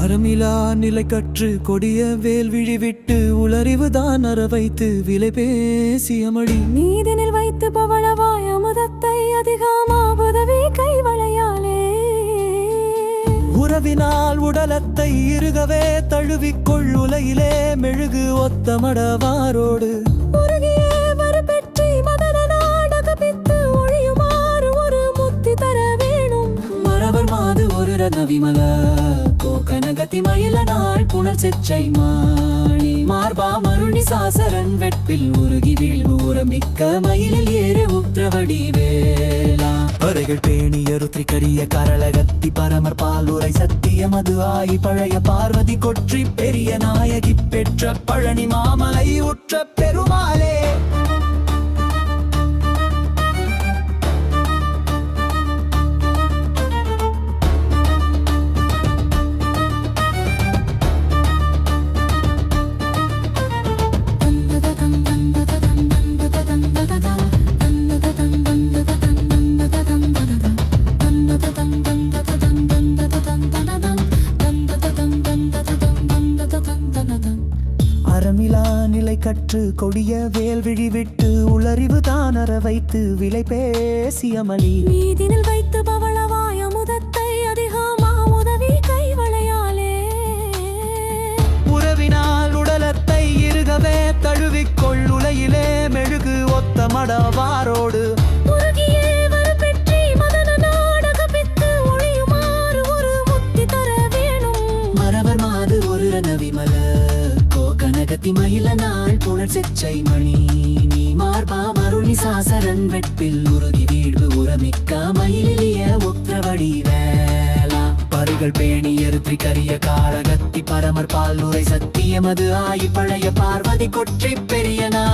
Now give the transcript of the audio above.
அறமிலா நிலை கற்று கொடிய வேல்விழி விட்டு உளறிவுதான் அற வைத்து விலை பேசிய மொழி நீதினில் வைத்து பவளவாய் அமுதத்தை அதிகமா உதவி உறவினால் உடலத்தை இருகவே தழுவிக்கொள் உலையிலே மெழுகு வேணும் மரவர் மாது ஒரு ரத விமல கோகனகதி மயில நாள் புனல் செச்சை மாணி. மார்பா மருணி சாசரன் வெட்பில் உருகி வீழ்வு உரமிக்க மயிலில் ஏறு உத்திரவடி வேளா பறைகள் பேணிய ருத்ரிகரிய கரளகத்தி பரமர் பாலுரை சத்திய மது ஆயி பழைய பார்வதி கொற்றி பெரிய நாயகி பெற்ற பழனி மாமலை உற்ற பெருமாளே. அறமிலா நிலை கற்று கொடிய வேல்விழி விட்டு உளறிவு தான் அற வைத்து விலை பேசியமளி நீதினில் வைத்து பவளவாய் அமுதத்தை அதிகமா உதவி கைவளையாலே. உறவினால் உடலத்தை இருகவே தழுவிக்கொள் உலையிலே மெழுகு ஒத்த மடவாரோடு. மரவர் மாது ஒரு கோகனகத்தி மயில நாள் புனர் செச்சை மணி. நீ மார்பா மருளி சாசரன் வெட்பில் உறுதி வீழ்வு உரமிக்க மயிலிய உத்திரவடி வேளா. பருகள் பேணி எருத்தி கரிய காரகத்தி பரமர் பால் உரை சத்தியமது ஆயி பழைய பார்வதி கொற்றி பெரியனா.